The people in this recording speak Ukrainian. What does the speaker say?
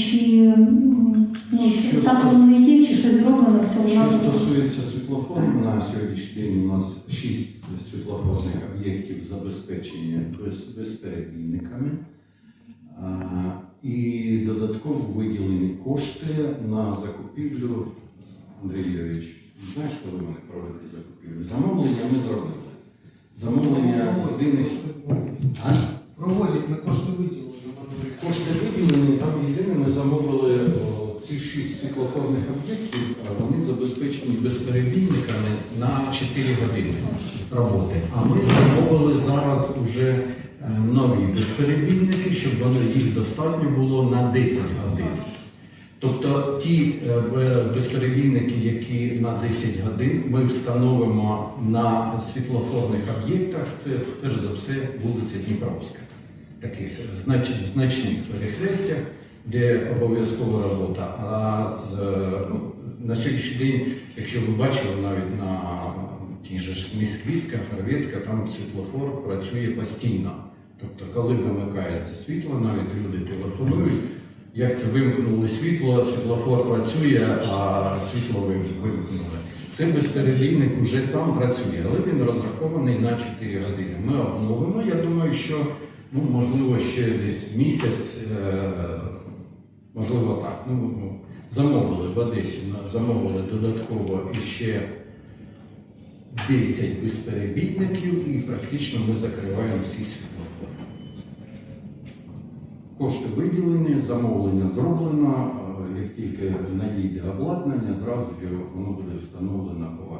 Чи ну, Що так стос- воно і є, чи щось зроблено в цьому Що напрямку? стосується світлофорів, на сьогоднішній день у нас шість світлофорних об'єктів забезпечені без, безперебійниками. А, І додатково виділені кошти на закупівлю. Андрій Юрійович, знаєш, коли вони провели закупівлю? Замовлення ми зробили. Замовлення єдине. А? Проводять, ми кошти виділили. Кошти виділені, там єдине ми забезпечені безперебійниками на 4 години роботи. А ми замовили зараз вже е, нові безперебійники, щоб вони їх достатньо було на 10 годин. Тобто ті е, безперебійники, які на 10 годин ми встановимо на світлофорних об'єктах, це перш за все вулиця Дніпровська, таких значних перехрестях, де обов'язкова робота. А з, е, ну, на сьогоднішній день, якщо ви бачили навіть на тій же міськвітка, Харветка, там світлофор працює постійно. Тобто, коли вимикається світло, навіть люди телефонують. Як це вимкнули світло, світлофор працює, а світло вимкнули. Це безперебійник вже там працює, але він розрахований на 4 години. Ми обновимо. Я думаю, що ну, можливо ще десь місяць, е, можливо так. Ну, замовили в Одесі, замовили додатково іще 10 безперебійників і практично ми закриваємо всі світлофори. Кошти виділені, замовлення зроблено. Е, Як тільки надійде обладнання, зразу ж воно буде встановлено по